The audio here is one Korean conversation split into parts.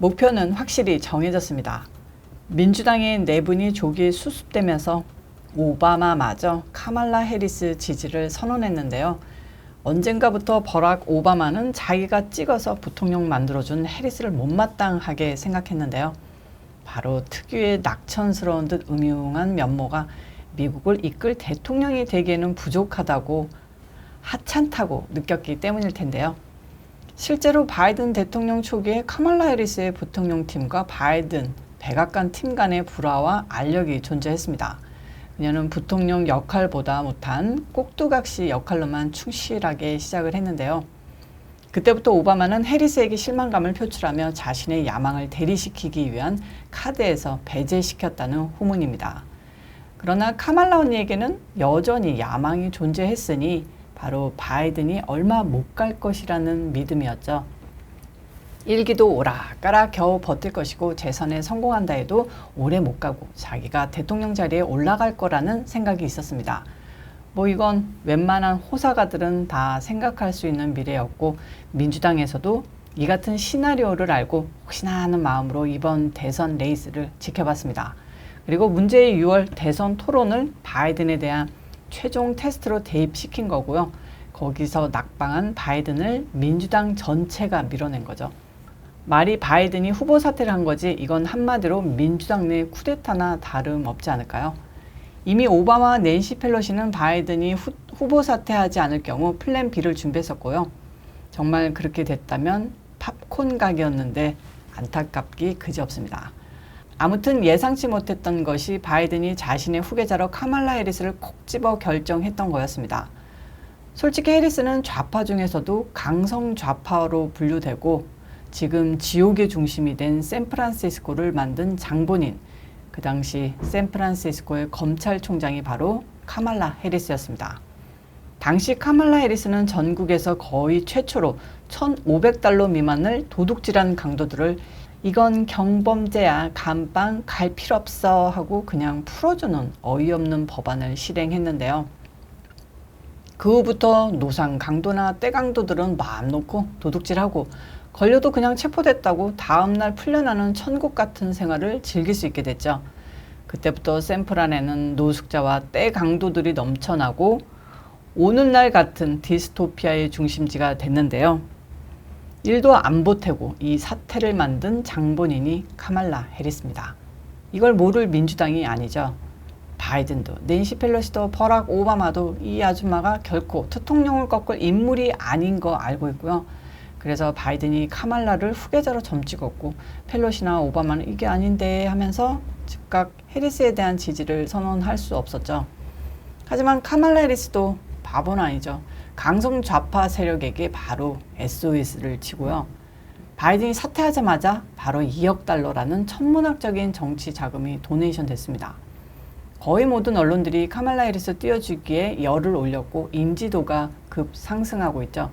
목표는 확실히 정해졌습니다. 민주당의 내분이 조기 수습되면서 오바마마저 카말라 해리스 지지를 선언했는데요. 언젠가부터 버락 오바마는 자기가 찍어서 부통령 만들어준 해리스를 못마땅하게 생각했는데요. 바로 특유의 낙천스러운 듯 음흉한 면모가 미국을 이끌 대통령이 되기에는 부족하다고 하찮다고 느꼈기 때문일 텐데요. 실제로 바이든 대통령 초기에 카말라 해리스의 부통령 팀과 바이든 백악관 팀 간의 불화와 알력이 존재했습니다. 그녀는 부통령 역할보다 못한 꼭두각시 역할로만 충실하게 시작을 했는데요. 그때부터 오바마는 해리스에게 실망감을 표출하며 자신의 야망을 대리시키기 위한 카드에서 배제시켰다는 후문입니다. 그러나 카말라 언니에게는 여전히 야망이 존재했으니 바로 바이든이 얼마 못 갈 것이라는 믿음이었죠. 일기도 오락가락 겨우 버틸 것이고 재선에 성공한다 해도 오래 못 가고 자기가 대통령 자리에 올라갈 거라는 생각이 있었습니다. 뭐 이건 웬만한 호사가들은 다 생각할 수 있는 미래였고 민주당에서도 이 같은 시나리오를 알고 혹시나 하는 마음으로 이번 대선 레이스를 지켜봤습니다. 그리고 문제의 6월 대선 토론을 바이든에 대한 최종 테스트로 대입시킨 거고요. 거기서 낙방한 바이든을 민주당 전체가 밀어낸 거죠. 말이 바이든이 후보 사퇴를 한 거지 이건 한마디로 민주당 내 쿠데타나 다름없지 않을까요? 이미 오바마와 낸시 펠로시는 바이든이 후, 후보 사퇴하지 않을 경우 플랜 B를 준비했었고요. 정말 그렇게 됐다면 팝콘 각이었는데 안타깝기 그지없습니다. 아무튼 예상치 못했던 것이 바이든이 자신의 후계자로 카말라 해리스를 콕 집어 결정했던 거였습니다. 솔직히 해리스는 좌파 중에서도 강성 좌파로 분류되고 지금 지옥의 중심이 된 샌프란시스코를 만든 장본인, 그 당시 샌프란시스코의 검찰총장이 바로 카말라 해리스였습니다. 당시 카말라 해리스는 전국에서 거의 최초로 1,500달러 미만을 도둑질한 강도들을 이건 경범죄야 감방 갈 필요 없어 하고 그냥 풀어주는 어이없는 법안을 실행했는데요. 그 후부터 노상 강도나 떼강도들은 마음 놓고 도둑질하고 걸려도 그냥 체포됐다고 다음날 풀려나는 천국 같은 생활을 즐길 수 있게 됐죠. 그때부터 샌프란에는 노숙자와 떼강도들이 넘쳐나고 오늘날 같은 디스토피아의 중심지가 됐는데요. 일도 안 보태고 이 사태를 만든 장본인이 카말라 해리스입니다. 이걸 모를 민주당이 아니죠. 바이든도 낸시 펠로시도 버락 오바마도 이 아줌마가 결코 대통령을 꺾을 인물이 아닌 거 알고 있고요. 그래서 바이든이 카말라를 후계자로 점찍었고 펠로시나 오바마는 이게 아닌데 하면서 즉각 해리스에 대한 지지를 선언할 수 없었죠. 하지만 카말라 해리스도 바보는 아니죠. 강성 좌파 세력에게 바로 SOS를 치고요. 바이든이 사퇴하자마자 바로 2억 달러라는 천문학적인 정치 자금이 도네이션 됐습니다. 거의 모든 언론들이 카말라 해리스 띄워주기에 열을 올렸고 인지도가 급 상승하고 있죠.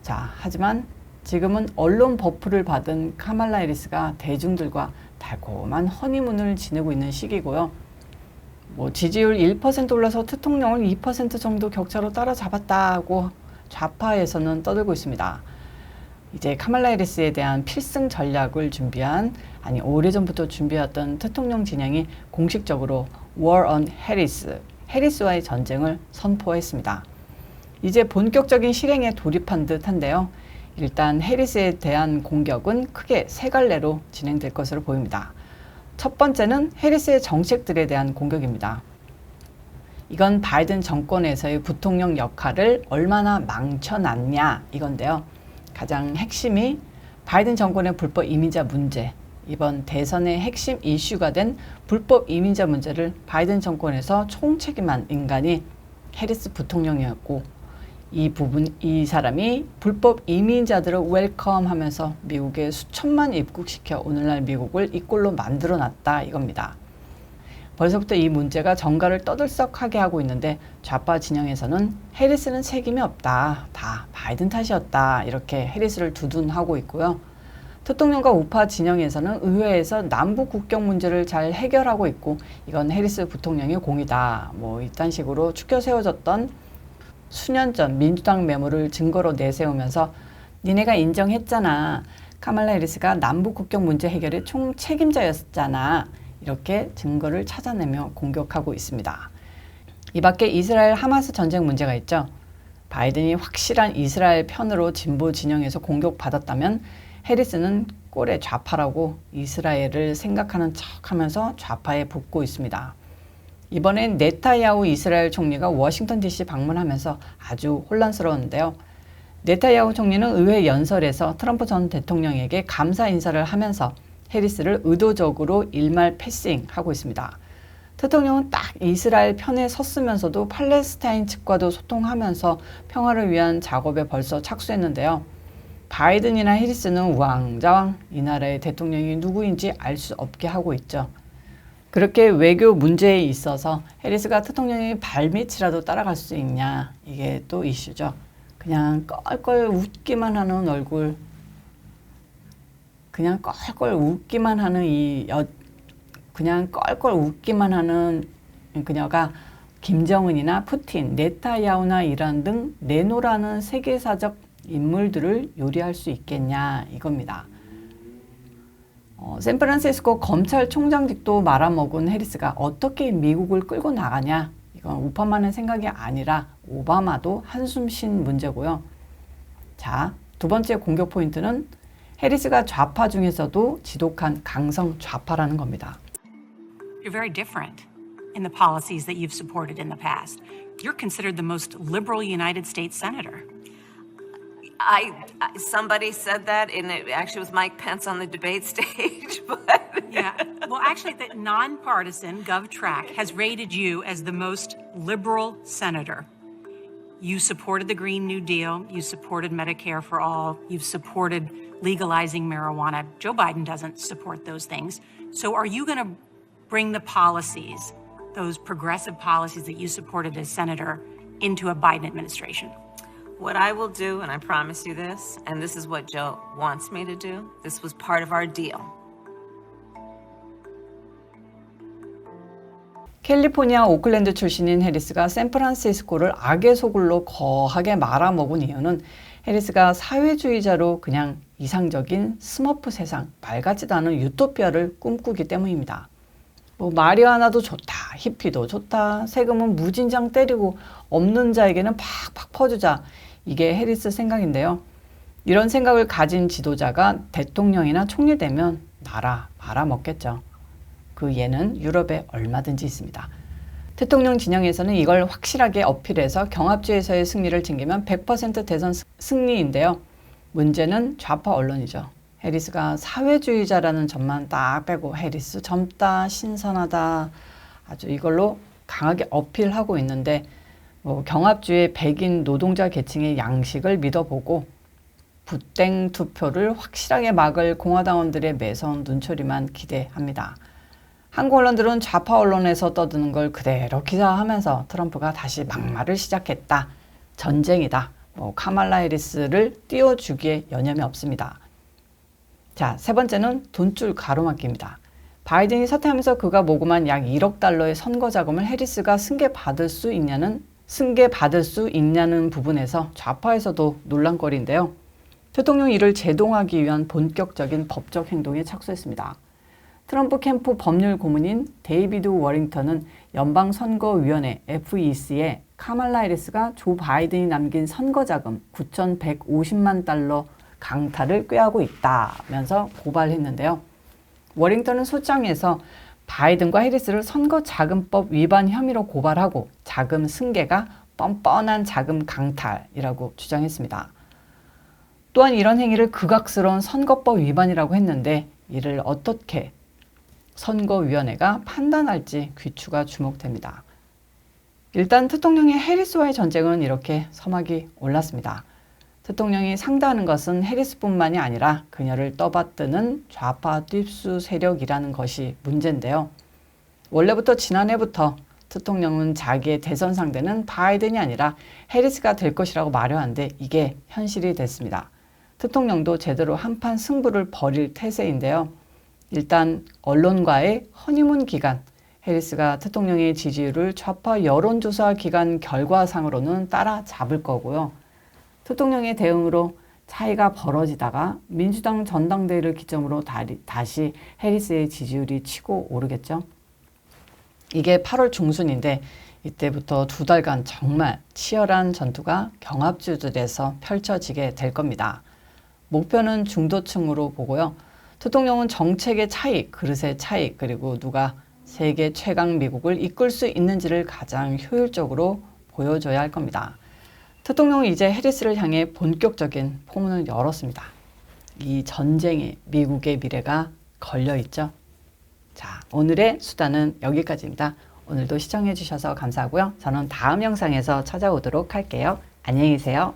자, 하지만 지금은 언론 버프를 받은 카말라 해리스가 대중들과 달콤한 허니문을 지내고 있는 시기고요. 뭐 지지율 1% 올라서 대통령을 2% 정도 격차로 따라잡았다고 좌파에서는 떠들고 있습니다. 이제 카말라 해리스에 대한 필승 전략을 준비한 아니 오래전부터 준비했던 대통령 진영이 공식적으로 War on Harris, 해리스와의 전쟁을 선포했습니다. 이제 본격적인 실행에 돌입한 듯한데요. 일단 해리스에 대한 공격은 크게 세 갈래로 진행될 것으로 보입니다. 첫 번째는 해리스의 정책들에 대한 공격입니다. 이건 바이든 정권에서의 부통령 역할을 얼마나 망쳐놨냐 이건데요. 가장 핵심이 바이든 정권의 불법 이민자 문제, 이번 대선의 핵심 이슈가 된 불법 이민자 문제를 바이든 정권에서 총책임한 인간이 해리스 부통령이었고 이 부분 이 사람이 불법 이민자들을 웰컴하면서 미국에 수천만 입국시켜 오늘날 미국을 이 꼴로 만들어 놨다 이겁니다. 벌써부터 이 문제가 정가를 떠들썩하게 하고 있는데 좌파 진영에서는 해리스는 책임이 없다. 다 바이든 탓이었다. 이렇게 해리스를 두둔하고 있고요. 대통령과 우파 진영에서는 의회에서 남북 국경 문제를 잘 해결하고 있고 이건 해리스 부통령의 공이다. 뭐 이딴 식으로 추켜 세워졌던 수년 전 민주당 메모를 증거로 내세우면서 니네가 인정했잖아. 카말라 해리스가 남북 국경 문제 해결의 총 책임자였잖아. 이렇게 증거를 찾아내며 공격하고 있습니다. 이 밖에 이스라엘 하마스 전쟁 문제가 있죠. 바이든이 확실한 이스라엘 편으로 진보 진영에서 공격받았다면 해리스는 꼴의 좌파라고 이스라엘을 생각하는 척 하면서 좌파에 붙고 있습니다. 이번엔 네타야후 이스라엘 총리가 워싱턴 DC 방문하면서 아주 혼란스러웠는데요. 네타야후 총리는 의회 연설에서 트럼프 전 대통령에게 감사 인사를 하면서 해리스를 의도적으로 일말 패싱하고 있습니다. 대통령은 딱 이스라엘 편에 섰으면서도 팔레스타인 측과도 소통하면서 평화를 위한 작업에 벌써 착수했는데요. 바이든이나 해리스는 우왕좌왕 이 나라의 대통령이 누구인지 알 수 없게 하고 있죠. 그렇게 외교 문제에 있어서 해리스가 대통령의 발밑이라도 따라갈 수 있냐 이게 또 이슈죠. 그냥 껄껄 웃기만 하는 얼굴, 그냥 껄껄 웃기만 하는 이 여, 그냥 껄껄 웃기만 하는 그녀가 김정은이나 푸틴, 네타야후나 이란 등 내노라는 세계사적 인물들을 요리할 수 있겠냐 이겁니다. 어, 샌프란시스코 검찰총장직도 말아먹은 해리스가 어떻게 미국을 끌고 나가냐 이건 우파만의 생각이 아니라 오바마도 한숨 쉰 문제고요. 자, 두 번째 공격 포인트는 해리스가 좌파 중에서도 지독한 강성 좌파라는 겁니다. You're very different in the policies that you've supported in the past. You're considered the most liberal United States senator. I, I somebody said that, and it actually was Mike Pence on the debate stage. But Yeah. Well, actually, the nonpartisan GovTrack has rated you as the most liberal senator. You supported the Green New Deal. You supported Medicare for all. You've supported legalizing marijuana. Joe Biden doesn't support those things. So, are you going to bring the policies, those progressive policies that you supported as senator, into a Biden administration? What I will do, and I promise you this, and this is what Joe wants me to do. This was part of our deal. 캘리포니아 오클랜드 출신인 해리스가 샌프란시스코를 악의 소굴로 거하게 말아먹은 이유는 해리스가 사회주의자로 그냥 이상적인 스머프 세상, 맑았지도 않은 유토피아를 꿈꾸기 때문입니다. 뭐 마리아나도 좋다, 히피도 좋다, 세금은 무진장 때리고 없는 자에게는 팍팍 퍼주자. 이게 해리스 생각인데요. 이런 생각을 가진 지도자가 대통령이나 총리 되면 나라 말아먹겠죠. 그 예는 유럽에 얼마든지 있습니다. 대통령 진영에서는 이걸 확실하게 어필해서 경합주에서의 승리를 챙기면 100% 대선 승리인데요. 문제는 좌파 언론이죠. 해리스가 사회주의자라는 점만 딱 빼고 해리스 젊다, 신선하다 아주 이걸로 강하게 어필하고 있는데 뭐 경합주의 백인 노동자 계층의 양식을 믿어보고 부땡 투표를 확실하게 막을 공화당원들의 매서운 눈초리만 기대합니다. 한국 언론들은 좌파 언론에서 떠드는 걸 그대로 기사하면서 트럼프가 다시 막말을 시작했다. 전쟁이다. 뭐 카말라 해리스를 띄워주기에 여념이 없습니다. 자, 세 번째는 돈줄 가로막기입니다. 바이든이 사퇴하면서 그가 모금한 약 1억 달러의 선거 자금을 해리스가 승계받을 수 있냐는 승계받을 수 있냐는 부분에서 좌파에서도 논란거리인데요. 대통령이 이를 제동하기 위한 본격적인 법적 행동에 착수했습니다. 트럼프 캠프 법률 고문인 데이비드 워링턴은 연방선거위원회 FEC에 카말라 해리스가 조 바이든이 남긴 선거자금 9,150만 달러 강탈을 꾀하고 있다면서 고발했는데요. 워링턴은 소장에서 바이든과 해리스를 선거자금법 위반 혐의로 고발하고 자금 승계가 뻔뻔한 자금 강탈이라고 주장했습니다. 또한 이런 행위를 극악스러운 선거법 위반이라고 했는데 이를 어떻게 선거위원회가 판단할지 귀추가 주목됩니다. 일단 대통령의 해리스와의 전쟁은 이렇게 서막이 올랐습니다. 대통령이 상대하는 것은 해리스뿐만이 아니라 그녀를 떠받드는 좌파 뒷수 세력이라는 것이 문제인데요. 원래부터 지난해부터 대통령은 자기의 대선 상대는 바이든이 아니라 해리스가 될 것이라고 말해왔는데 이게 현실이 됐습니다. 대통령도 제대로 한판 승부를 벌일 태세인데요. 일단 언론과의 허니문 기간, 해리스가 대통령의 지지율을 좌파 여론조사 기간 결과상으로는 따라잡을 거고요. 대통령의 대응으로 차이가 벌어지다가 민주당 전당대회를 기점으로 다시 해리스의 지지율이 치고 오르겠죠. 이게 8월 중순인데 이때부터 두 달간 정말 치열한 전투가 경합주들에서 펼쳐지게 될 겁니다. 목표는 중도층으로 보고요. 대통령은 정책의 차이, 그릇의 차이, 그리고 누가 세계 최강 미국을 이끌 수 있는지를 가장 효율적으로 보여줘야 할 겁니다. 대통령은 이제 해리스를 향해 본격적인 포문을 열었습니다. 이 전쟁에 미국의 미래가 걸려 있죠. 자, 오늘의 수다는 여기까지입니다. 오늘도 시청해 주셔서 감사하고요. 저는 다음 영상에서 찾아오도록 할게요. 안녕히 계세요.